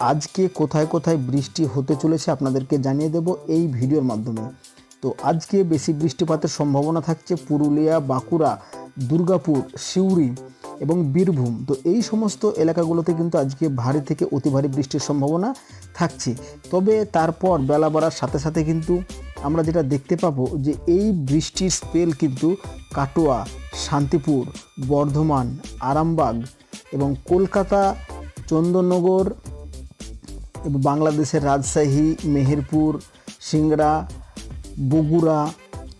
আজকে কোথায় কোথায় বৃষ্টি হতে চলেছে আপনাদেরকে জানিয়ে দেব এই ভিডিওর মাধ্যমে। তো আজকে বেশি বৃষ্টিপাতের সম্ভাবনা থাকছে পুরুলিয়া, বাঁকুড়া, দুর্গাপুর, সিউড়ি এবং বীরভূম। তো এই সমস্ত এলাকাগুলোতে কিন্তু আজকে ভারী থেকে অতি ভারী বৃষ্টির সম্ভাবনা থাকছে। তবে তারপর বেলা বাড়ার সাথে সাথে কিন্তু আমরা যেটা দেখতে পাবো যে এই বৃষ্টির স্পেল কিন্তু কাটোয়া, শান্তিপুর, বর্ধমান, আরামবাগ এবং কলকাতা, চন্দননগর বাংলাদেশের রাজশাহী, মেহেরপুর, সিংড়া, বগুড়া,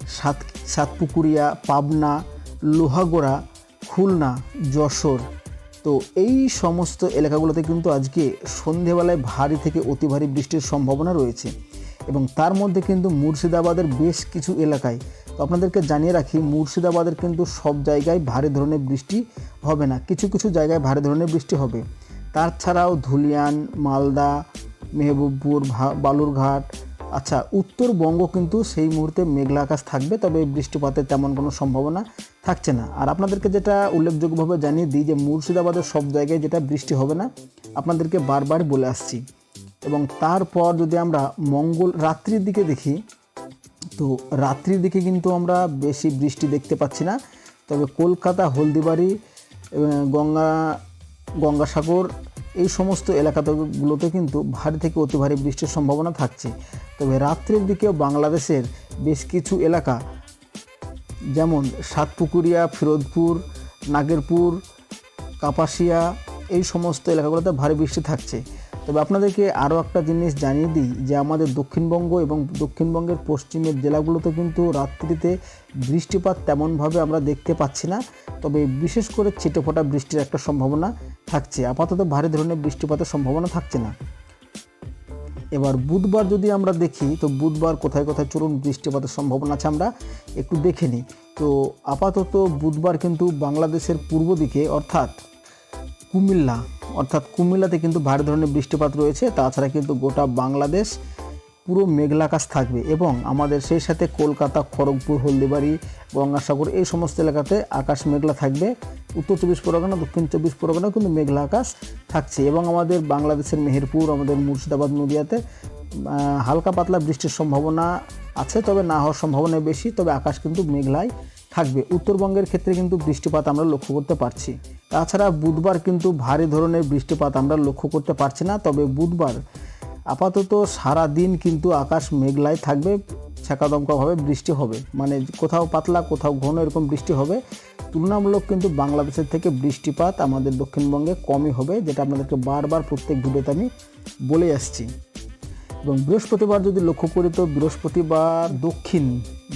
সাত, সাতপুকুরিয়া, পাবনা, লোহাগড়া, খুলনা, যশোর। তো এই সমস্ত এলাকাগুলোতে কিন্তু আজকে সন্ধেবেলায় ভারী থেকে অতি ভারী বৃষ্টির সম্ভাবনা রয়েছে এবং তার মধ্যে কিন্তু মুর্শিদাবাদের বেশ কিছু এলাকায়, তো আপনাদেরকে জানিয়ে রাখি, মুর্শিদাবাদের কিন্তু সব জায়গায় ভারী ধরনের বৃষ্টি হবে না। কিছু কিছু জায়গায় ভারী ধরনের বৃষ্টি হবে। তাছাড়াও ধুলিয়ান, মালদা মেহবুবপুর বালুরঘাট। আচ্ছা উত্তরবঙ্গ কিন্তু সেই মুহূর্তে মেঘলা আকাশ থাকবে, তবে বৃষ্টিপাতের তেমন কোনো সম্ভাবনা থাকছে না। আর আপনাদেরকে যেটা উল্লেখযোগ্যভাবে জানিয়ে দিই যে মুর্শিদাবাদের সব জায়গায় যেটা বৃষ্টি হবে না, আপনাদেরকে বারবার বলে আসছি। এবং তারপর যদি আমরা মঙ্গল রাত্রির দিকে দেখি, তো রাত্রির দিকে কিন্তু আমরা বেশি বৃষ্টি দেখতে পাচ্ছি না। তবে কলকাতা, হলদিবাড়ি গঙ্গা, গঙ্গাসাগর এই সমস্ত এলাকাগুলোতে কিন্তু ভারী থেকে অতি ভারী বৃষ্টির সম্ভাবনা থাকছে। তবে রাত্রির দিকেও বাংলাদেশের বেশ কিছু এলাকা, যেমন সাতপুকুরিয়া, ফিরোজপুর, নাগেরপুর, কাপাসিয়া, এই সমস্ত এলাকাগুলোতে ভারী বৃষ্টি থাকছে। তবে আপনাদেরকে আরও একটা জিনিস জানিয়ে দিই, যে আমাদের দক্ষিণবঙ্গ এবং দক্ষিণবঙ্গের পশ্চিমের জেলাগুলোতে কিন্তু রাত্রিতে বৃষ্টিপাত তেমনভাবে আমরা দেখতে পাচ্ছি না। তবে বিশেষ করে ছিটেফোঁটা বৃষ্টির একটা সম্ভাবনা থাকছে। আপাতত ভারী ধরনের বৃষ্টিপাতের সম্ভাবনা থাকছে না। এবার বুধবার যদি আমরা দেখি, তো বুধবার কোথায় কোথায় চরম বৃষ্টিপাতের সম্ভাবনা আছে আমরা একটু দেখে নিই। তো আপাতত বুধবার কিন্তু বাংলাদেশের পূর্ব দিকে অর্থাৎ কুমিল্লা, অর্থাৎ কুমিল্লাতে কিন্তু ভারী ধরনের বৃষ্টিপাত রয়েছে। তাছাড়া কিন্তু গোটা বাংলাদেশ পুরো মেঘলা আকাশ থাকবে এবং আমাদের সেই সাথে কলকাতা, খড়গপুর, হলদিবাড়ি, গঙ্গাসাগর এই সমস্ত এলাকাতে আকাশ মেঘলা থাকবে। উত্তর চব্বিশ পরগনা, দক্ষিণ চব্বিশ পরগনা কিন্তু মেঘলা আকাশ থাকছে এবং আমাদের বাংলাদেশের মেহেরপুর, আমাদের মুর্শিদাবাদ নদিয়াতে হালকা পাতলা বৃষ্টির সম্ভাবনা আছে, তবে না হওয়ার সম্ভাবনা বেশি, তবে আকাশ কিন্তু মেঘলায় থাকবে। উত্তরবঙ্গের ক্ষেত্রে কিন্তু বৃষ্টিপাত আমরা লক্ষ্য করতে পারছি। তাছাড়া বুধবার কিন্তু ভারী ধরনের বৃষ্টিপাত আমরা লক্ষ্য করতে পারছি না, তবে বুধবার আপাতত সারা দিন কিন্তু আকাশ মেঘলায় থাকবে, ছ্যাঁকাদমকাভাবে বৃষ্টি হবে। মানে কোথাও পাতলা, কোথাও ঘন এরকম বৃষ্টি হবে। তুলনামূলক কিন্তু বাংলাদেশের থেকে বৃষ্টিপাত আমাদের দক্ষিণবঙ্গে কমই হবে, যেটা আপনাদেরকে বারবার প্রত্যেক ভিডিওতে আমি বলে আসছি। এবং বৃহস্পতিবার যদি লক্ষ্য করি তো বৃহস্পতিবার দক্ষিণ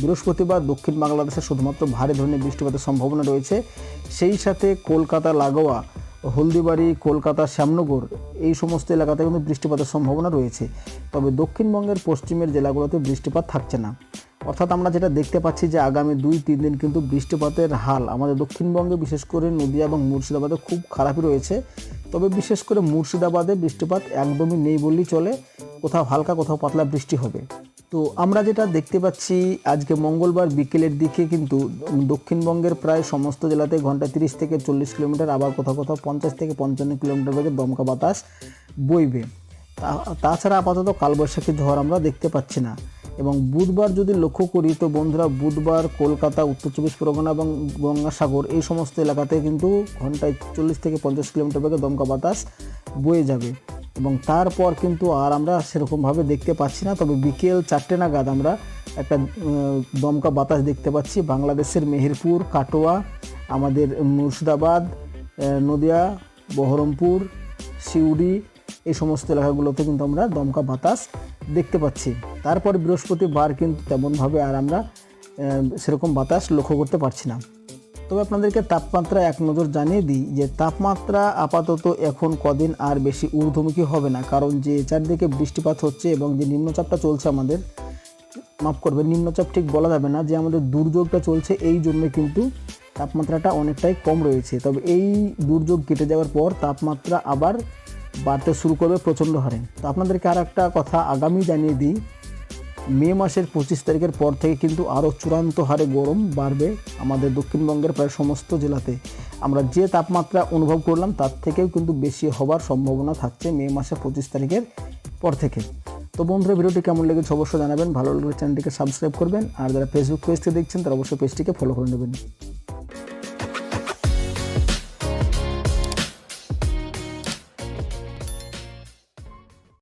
বৃহস্পতিবার দক্ষিণ বাংলাদেশে শুধুমাত্র ভারী ধরনের বৃষ্টিপাতের সম্ভাবনা রয়েছে। সেই সাথে কলকাতা, লাগোয়া হলদিবাড়ি, কলকাতা, শ্যামনগর এই সমস্ত এলাকাতে কিন্তু বৃষ্টিপাতের সম্ভাবনা রয়েছে। তবে দক্ষিণবঙ্গের পশ্চিমের জেলাগুলোতে বৃষ্টিপাত থাকছে না। অর্থাৎ আমরা যেটা দেখতে পাচ্ছি যে আগামী দুই, তিন দিন কিন্তু বৃষ্টিপাতের হাল আমাদের দক্ষিণবঙ্গে, বিশেষ করে নদিয়া এবং মুর্শিদাবাদে খুব খারাপই রয়েছে। তবে বিশেষ করে মুর্শিদাবাদে বৃষ্টিপাত একদমই নেই বললেই চলে। কোথাও হালকা, কোথাও পাতলা বৃষ্টি হবে। তো আমরা যেটা দেখতে পাচ্ছি, আজকে মঙ্গলবার বিকেলের দিকে কিন্তু দক্ষিণবঙ্গের প্রায় সমস্ত জেলাতে ঘন্টায় তিরিশ থেকে চল্লিশ কিলোমিটার, আবার কোথাও কোথাও পঞ্চাশ থেকে পঞ্চান্ন কিলোমিটার বেগে দমকা বাতাস বইবে। তাছাড়া আপাতত কালবৈশাখী ঝড় আমরা দেখতে পাচ্ছি না। এবং বুধবার যদি লক্ষ্য করি, তো বন্ধুরা বুধবার কলকাতা, উত্তর চব্বিশ পরগনা এবং গঙ্গাসাগর এই সমস্ত এলাকাতে কিন্তু ঘন্টায় চল্লিশ থেকে পঞ্চাশ কিলোমিটার বেগে দমকা বাতাস বয়ে যাবে। এবং তারপর কিন্তু আর আমরা সেরকমভাবে দেখতে পাচ্ছি না। তবে বিকেল চারটে নাগাদ আমরা একটা দমকা বাতাস দেখতে পাচ্ছি। বাংলাদেশের মেহেরপুর, কাটোয়া, আমাদের মুর্শিদাবাদ নদিয়া, বহরমপুর, সিউড়ি, এই সমস্ত এলাকাগুলোতে কিন্তু আমরা দমকা বাতাস দেখতে পাচ্ছি। তারপর বৃহস্পতিবার কিন্তু তেমনভাবে আর আমরা সেরকম বাতাস লক্ষ্য করতে পারছি না। তবে আপনাদেরকে তাপমাত্রা এক নজর জানিয়ে দিই যে তাপমাত্রা আপাতত এখন কদিন আর বেশি ঊর্ধ্বমুখী হবে না, কারণ যে চারদিকে বৃষ্টিপাত হচ্ছে এবং যে নিম্নচাপটা চলছে আমাদের, মাফ করবে নিম্নচাপ ঠিক বলা যাবে না, যে আমাদের দুর্যোগটা চলছে এই জন্য কিন্তু তাপমাত্রাটা অনেকটাই কম রয়েছে। তবে এই দুর্যোগ কেটে যাওয়ার পর তাপমাত্রা আবার বাড়তে শুরু করবে প্রচণ্ড হারে। তো আপনাদেরকে আর একটা কথা আগামী জানিয়ে দিই মে মাসের পঁচিশ তারিখের পর থেকে কিন্তু আরও চূড়ান্ত হারে গরম বাড়বে আমাদের দক্ষিণবঙ্গের প্রায় সমস্ত জেলাতে। আমরা যে তাপমাত্রা অনুভব করলাম তার থেকেও কিন্তু বেশি হবার সম্ভাবনা থাকছে মে মাসের পঁচিশ তারিখের পর থেকে। তো বন্ধুরা, ভিডিওটি কেমন লেগেছে অবশ্যই জানাবেন। ভালো লাগলে চ্যানেলটিকে সাবস্ক্রাইব করবেন। আর যারা ফেসবুক পেজটি দেখছেন তারা অবশ্যই পেজটিকে ফলো করে নেবেন।